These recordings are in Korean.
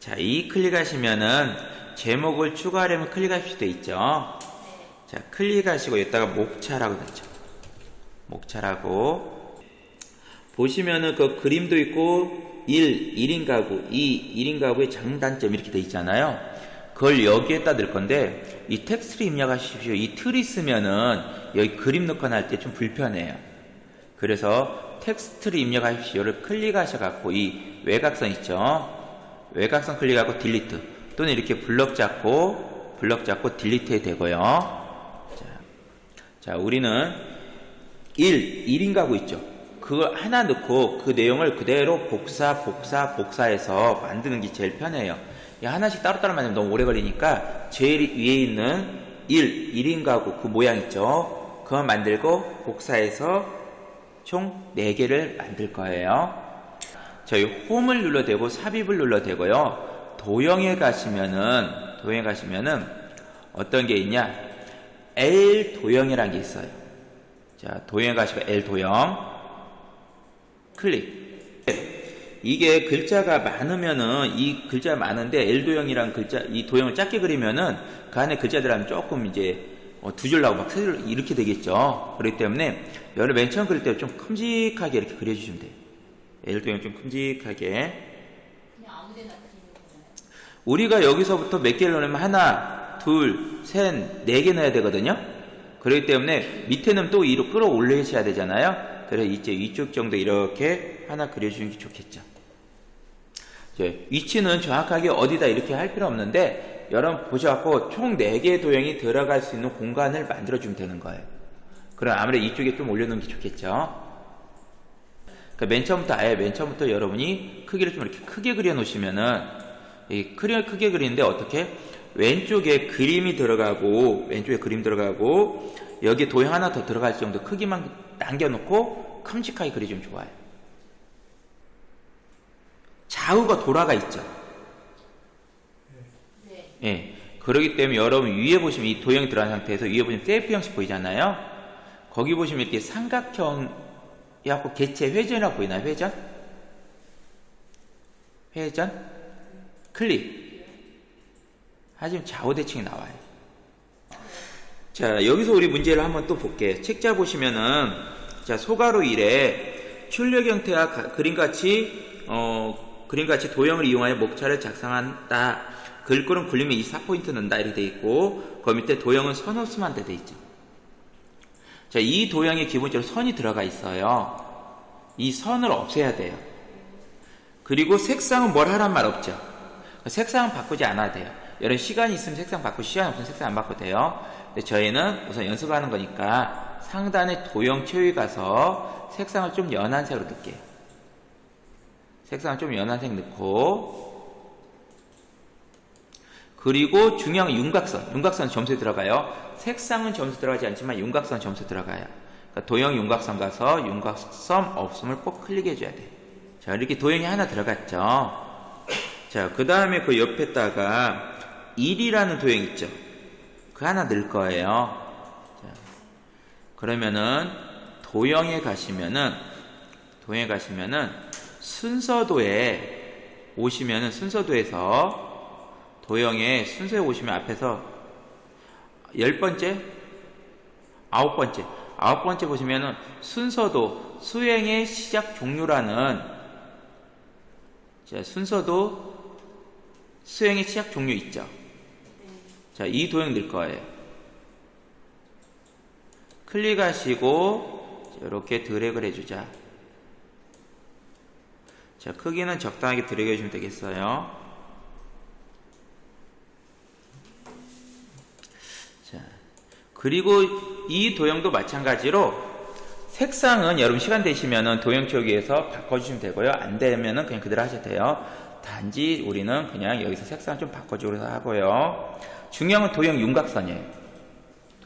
자, 이 클릭하시면은 제목을 추가하려면 클릭할 수도 있죠. 자, 클릭하시고 여기다가 목차라고 넣죠. 목차라고. 보시면은 그 그림도 있고 1, 1인 가구, 2, 1인 가구의 장단점 이렇게 돼 있잖아요. 그걸 여기에다 넣을 건데 이 텍스트를 입력하십시오. 이 틀이 있으면은 여기 그림 넣거나 할 때 좀 불편해요. 그래서 텍스트를 입력하십시오를 클릭하셔 갖고 이 외곽선 있죠. 외곽선 클릭하고 딜리트 또는 이렇게 블럭 잡고 블럭 잡고 딜리트 해 되고요. 자, 자, 우리는 1, 1인 가구 있죠. 그거 하나 넣고 그 내용을 그대로 복사, 복사, 복사해서 만드는 게 제일 편해요. 이 하나씩 따로따로 만들면 너무 오래 걸리니까 제일 위에 있는 1, 1인 가구 그 모양 있죠. 그거 만들고 복사해서 총 4개를 만들 거예요. 저희 홈을 눌러대고 삽입을 눌러대고요. 도형에 가시면은 도형에 가시면은 어떤 게 있냐? L 도형이라는 게 있어요. 자, 도형에 가시고 L 도형 클릭. 이게 글자가 많으면은 이 글자 많은데 L 도형이랑 글자 이 도형을 작게 그리면은 그 안에 글자들 하면 조금 이제 어, 두 줄 나오고 막 세 줄 이렇게 되겠죠. 그렇기 때문에 여러분 맨 처음 그릴 때 좀 큼직하게 이렇게 그려주시면 돼요. L 도형 좀 큼직하게. 우리가 여기서부터 몇 개를 넣으면 하나, 둘, 셋, 네 개 넣어야 되거든요. 그렇기 때문에 밑에는 또 위로 끌어올리셔야 되잖아요. 그래서 이제 위쪽 정도 이렇게 하나 그려주는 게 좋겠죠. 이제 위치는 정확하게 어디다 이렇게 할 필요 없는데 여러분 보셔갖고 총 4개의 도형이 들어갈 수 있는 공간을 만들어주면 되는 거예요. 그럼 아무래도 이쪽에 좀 올려놓는 게 좋겠죠. 그러니까 맨 처음부터 아예 맨 처음부터 여러분이 크기를 좀 이렇게 크게 그려 놓으시면은 이 크게 크게 그리는데 어떻게 왼쪽에 그림이 들어가고 왼쪽에 그림 들어가고 여기 도형 하나 더 들어갈 정도 크기만 남겨놓고 큼직하게 그려주면 좋아요. 좌우가 돌아가 있죠. 네. 예. 그러기 때문에 여러분 위에 보시면 이 도형이 들어간 상태에서 위에 보시면 셀프 형식 보이잖아요. 거기 보시면 이렇게 삼각형 이하고 개체 회전이라고 보이나요? 회전? 회전? 클릭. 하지만 좌우 대칭이 나와요. 자, 여기서 우리 문제를 한번 또 볼게요. 책자 보시면은, 자, 소가로 1에 출력 형태와 가- 그림같이, 어, 그림같이 도형을 이용하여 목차를 작성한다. 글꼴은 굴리면 이 4포인트 넣는다. 이렇게 돼 있고, 그 밑에 도형은 선 없으면 안 돼, 돼 있죠. 자, 이 도형에 기본적으로 선이 들어가 있어요. 이 선을 없애야 돼요. 그리고 색상은 뭘 하란 말 없죠. 그 색상은 바꾸지 않아도 돼요. 여러분 시간이 있으면 색상 바꾸고 시간 없으면 색상 안 바꿔도 돼요. 근데 저희는 우선 연습하는 거니까 상단에 도형 최후에 가서 색상을 좀 연한 색으로 넣을게요. 색상을 좀 연한 색 넣고 그리고 중요한 건 윤곽선. 윤곽선 점수에 들어가요. 색상은 점수 들어가지 않지만 윤곽선 점수 들어가요. 그러니까 도형 윤곽선 가서 윤곽선 없음을 꼭 클릭해 줘야 돼요. 자, 이렇게 도형이 하나 들어갔죠. 자, 그 다음에 그 옆에다가 1이라는 도형 있죠. 그 하나 넣을 거예요. 자, 그러면은 도형에 가시면은 도형에 가시면은 순서도에 오시면은 순서도에서 도형의 순서에 오시면 앞에서 열 번째, 아홉 번째, 아홉 번째 보시면은 순서도 수행의 시작 종류라는 자, 순서도 수행의 시작 종류 있죠. 자, 이 도형 넣을 거예요. 클릭하시고 이렇게 드래그를 해주자. 자, 크기는 적당하게 드래그 해주면 되겠어요. 그리고 이 도형도 마찬가지로 색상은 여러분 시간 되시면은 도형 쪽에서 바꿔주시면 되고요. 안 되면은 그냥 그대로 하셔도 돼요. 단지 우리는 그냥 여기서 색상 좀 바꿔주기로 하고요. 중요한 건 도형 윤곽선이에요.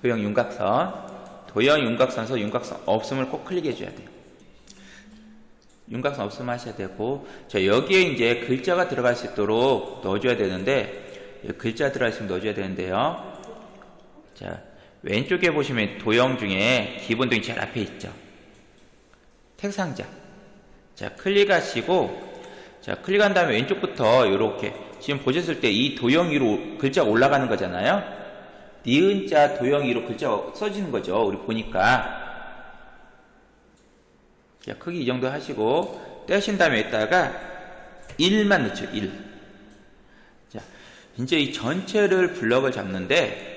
도형 윤곽선. 도형 윤곽선에서 윤곽선 없음을 꼭 클릭해 줘야 돼요. 윤곽선 없음 하셔야 되고, 자, 여기에 이제 글자가 들어갈 수 있도록 넣어줘야 되는데, 글자 들어갈 수 있으면 넣어줘야 되는데요. 자, 왼쪽에 보시면 도형 중에 기본 도형이 제일 앞에 있죠. 택 상자. 자, 클릭하시고, 자, 클릭한 다음에 왼쪽부터 이렇게 지금 보셨을 때 이 도형 위로 글자가 올라가는 거잖아요. 니은 자 도형 위로 글자가 써지는 거죠. 우리 보니까. 자, 크기 이 정도 하시고 떼신 다음에 여기다가 1만 넣죠. 1. 자, 이제 이 전체를 블럭을 잡는데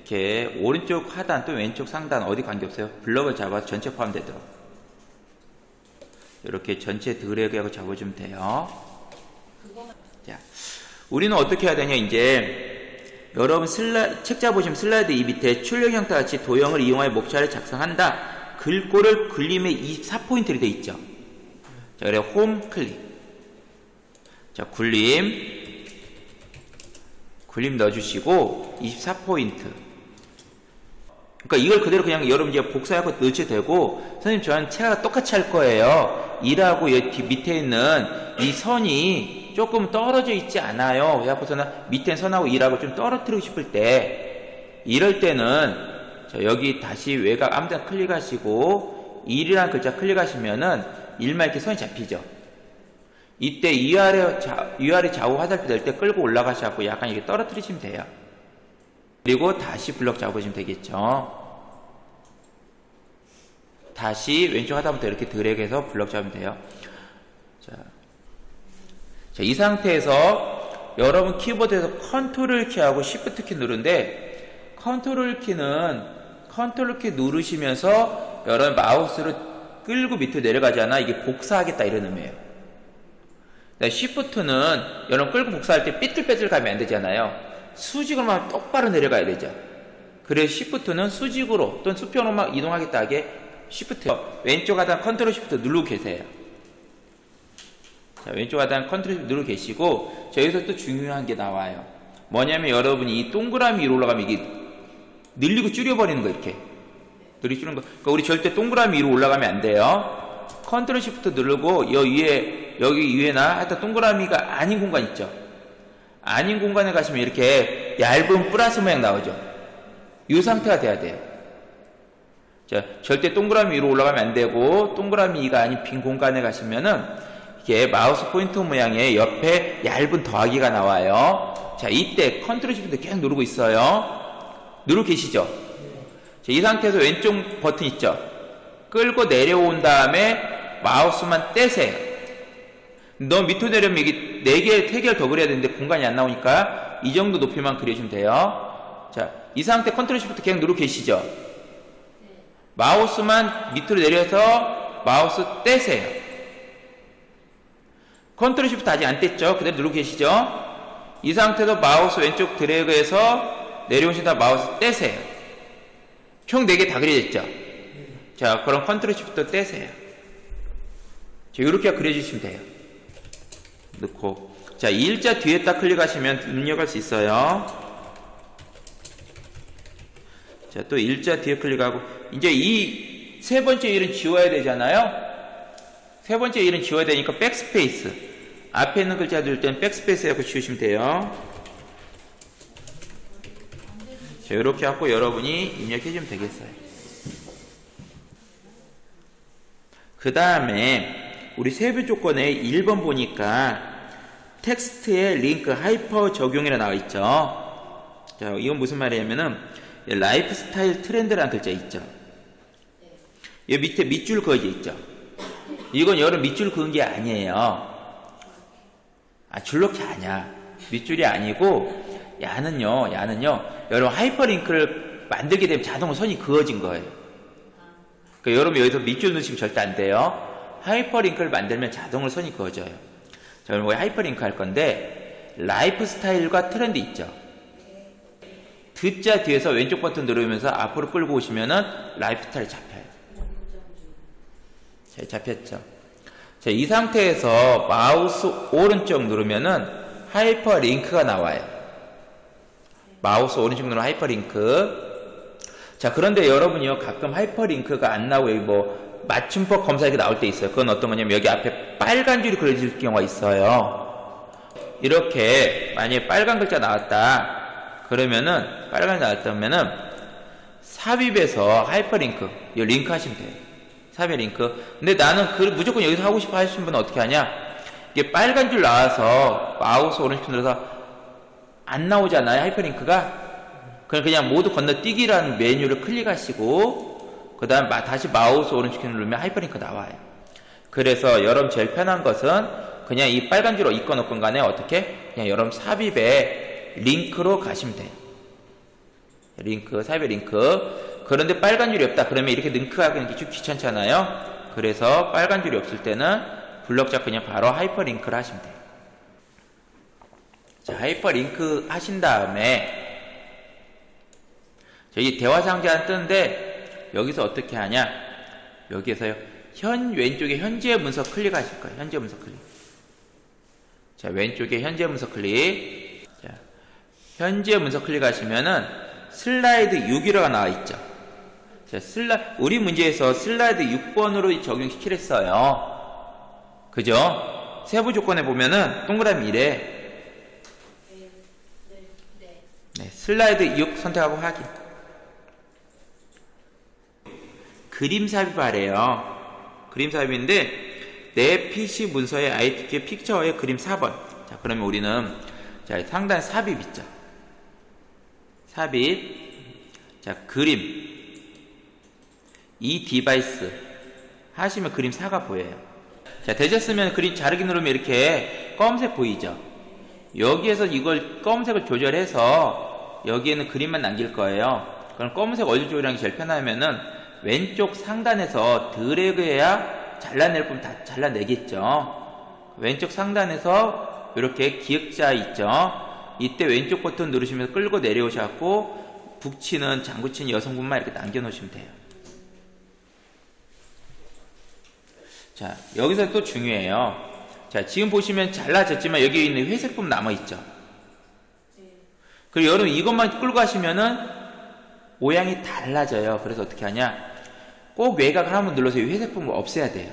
이렇게 오른쪽 하단 또 왼쪽 상단 어디 관계없어요. 블럭을 잡아서 전체 포함되도록. 이렇게 전체 드래그하고 잡아주면 돼요. 자, 우리는 어떻게 해야 되냐, 이제, 여러분 슬라, 책자 보시면 슬라이드 이 밑에 출력 형태 같이 도형을 이용하여 목차를 작성한다. 글꼴을 글림에 24포인트로 되어 있죠. 자, 그래, 홈 클릭. 자, 굴림. 굴림 넣어주시고, 24포인트. 그러니까 이걸 그대로 그냥 여러분 이제 복사하고 넣으셔도 되고 선생님 저는 체가 똑같이 할 거예요. 2라고 여기 밑에 있는 이 선이 조금 떨어져 있지 않아요. 그래갖고서는 밑에 선하고 2라고 좀 떨어뜨리고 싶을 때 이럴 때는 자, 여기 다시 외곽 아무데나 클릭하시고 1이라는 글자 클릭하시면은 1만 이렇게 선이 잡히죠. 이때 위아래, 자, 위아래 좌우 화살표 될 때 끌고 올라가셔갖고 약간 이렇게 떨어뜨리시면 돼요. 그리고 다시 블럭 잡으시면 되겠죠. 다시 왼쪽 하단부터 이렇게 드래그해서 블럭 잡으면 돼요. 자, 자, 이 상태에서 여러분 키보드에서 컨트롤 키하고 시프트 키 누르는데 컨트롤 키는 컨트롤 키 누르시면서 여러분 마우스를 끌고 밑으로 내려가잖아. 이게 복사하겠다 이런 의미예요. 시프트는 여러분 끌고 복사할 때 삐뚤빼뚤 가면 안 되잖아요. 수직으로만 똑바로 내려가야 되죠. 그래서 시프트는 수직으로 또는 수평으로만 이동하겠다 하게 시프트 왼쪽 하단 컨트롤 시프트 누르고 계세요. 자, 왼쪽 하단 컨트롤 시프트 누르고 계시고 저기서 또 중요한 게 나와요. 뭐냐면 여러분이 이 동그라미 위로 올라가면 이게 늘리고 줄여버리는 거 이렇게 늘리고 줄이는 거. 그러니까 우리 절대 동그라미 위로 올라가면 안 돼요. 컨트롤 시프트 누르고 여기 위에 여기 위에나 하여튼 동그라미가 아닌 공간 있죠. 아닌 공간에 가시면 이렇게 얇은 플러스 모양 나오죠. 이 상태가 돼야 돼요. 자, 절대 동그라미 위로 올라가면 안 되고 동그라미가 아닌 빈 공간에 가시면은 이게 마우스 포인터 모양의 옆에 얇은 더하기가 나와요. 자, 이때 컨트롤 시프트 계속 누르고 있어요. 누르고 계시죠? 자, 이 상태에서 왼쪽 버튼 있죠? 끌고 내려온 다음에 마우스만 떼세요. 너 밑으로 내려면 이게 4개, 3개를 더 그려야 되는데 공간이 안 나오니까 이 정도 높이만 그려주면 돼요. 자, 이 상태 컨트롤 시프트 계속 누르고 계시죠? 마우스만 밑으로 내려서 마우스 떼세요. 컨트롤 시프트 아직 안 뗐죠? 그대로 누르고 계시죠? 이 상태도 마우스 왼쪽 드래그해서 내려오신 다음 마우스 떼세요. 총 4개 다 그려졌죠? 자, 그럼 컨트롤 시프트 떼세요. 자, 이렇게 그려주시면 돼요. 넣고. 자, 일자 뒤에 딱 클릭하시면 입력할 수 있어요. 자, 또 일자 뒤에 클릭하고. 이제 이 세 번째 일은 지워야 되잖아요? 세 번째 일은 지워야 되니까 백스페이스. 앞에 있는 글자 들 때는 백스페이스 하고 지우시면 돼요. 자, 이렇게 하고 여러분이 입력해 주면 되겠어요. 그 다음에 우리 세부 조건에 1번 보니까 텍스트에 링크 하이퍼 적용이라 나와 있죠. 자, 이건 무슨 말이냐면은 라이프 스타일 트렌드라는 글자 있죠. 이 밑에 밑줄 그어져 있죠. 이건 여러분 밑줄 그은 게 아니에요. 아, 줄넘기 아니야. 밑줄이 아니고 야는요, 야는요. 여러분 하이퍼링크를 만들게 되면 자동으로 선이 그어진 거예요. 그러니까 여러분 여기서 밑줄 넣으시면 절대 안 돼요. 하이퍼링크를 만들면 자동으로 선이 그어져요. 자, 그럼 왜 하이퍼링크 할 건데 라이프 스타일과 트렌드 있죠. 듣자 뒤에서 왼쪽 버튼 누르면서 앞으로 끌고 오시면은 라이프 스타일 잡혀요. 자, 잡혔죠. 자, 이 상태에서 마우스 오른쪽 누르면은 하이퍼링크가 나와요. 마우스 오른쪽 누르면 하이퍼링크. 자, 그런데 여러분이요, 가끔 하이퍼링크가 안 나오고, 뭐, 맞춤법 검사 이렇게 나올 때 있어요. 그건 어떤 거냐면, 여기 앞에 빨간 줄이 그려질 경우가 있어요. 이렇게, 만약에 빨간 글자 나왔다. 그러면은, 빨간 게 나왔다면은, 삽입에서 하이퍼링크, 이 링크 하시면 돼요. 삽입 링크. 근데 나는 그 무조건 여기서 하고 싶어 하시는 분은 어떻게 하냐? 이게 빨간 줄 나와서 마우스 오른쪽 눌러서 안 나오잖아요. 하이퍼링크가. 그럼 그냥 모두 건너뛰기라는 메뉴를 클릭하시고 그 다음 다시 마우스 오른쪽 누르면 하이퍼링크 나와요. 그래서 여러분 제일 편한 것은 그냥 이 빨간 줄로 있건 없건 간에 어떻게 그냥 여러분 삽입에 링크로 가시면 돼요. 링크, 삽입 링크. 그런데 빨간 줄이 없다. 그러면 이렇게 링크하기 이렇게 좀 귀찮잖아요. 그래서 빨간 줄이 없을 때는 블럭 잡고 그냥 바로 하이퍼링크를 하시면 돼요. 자, 하이퍼링크 하신 다음에 저희 대화 상자 뜨는데 여기서 어떻게 하냐? 여기에서요. 현 왼쪽에 현재 문서 클릭하실 거예요. 현재 문서 클릭. 자, 왼쪽에 현재 문서 클릭. 자, 현재 문서 클릭하시면은 슬라이드 6이라고 나와 있죠. 자, 슬라 우리 문제에서 슬라이드 6번으로 적용시키랬어요. 그죠? 세부 조건에 보면은 동그라미 1에 네. 슬라이드 6 선택하고 확인. 그림 삽입하래요. 그림 삽입인데 내 PC 문서의 ITK 픽처의 그림 4번. 자, 그러면 우리는 자, 상단 삽입 있죠. 삽입. 자, 그림. 이 디바이스 하시면 그림 4가 보여요. 자, 되셨으면 그림 자르기 누르면 이렇게 검은색 보이죠? 여기에서 이걸 검은색을 조절해서 여기에는 그림만 남길 거예요. 그럼 검은색 어디 조절하는 게 제일 편하면은 왼쪽 상단에서 드래그해야 잘라낼 거면 다 잘라내겠죠. 왼쪽 상단에서 이렇게 기역자 있죠. 이때 왼쪽 버튼 누르시면서 끌고 내려오셔갖고 북치는 장구치는 여성분만 이렇게 남겨놓으시면 돼요. 자, 여기서 또 중요해요. 자, 지금 보시면 잘라졌지만 여기 있는 회색 부분 남아있죠. 네. 그리고 여러분 이것만 끌고 가시면은 모양이 달라져요. 그래서 어떻게 하냐? 꼭 외곽을 한번 눌러서 이 회색 부분 없애야 돼요.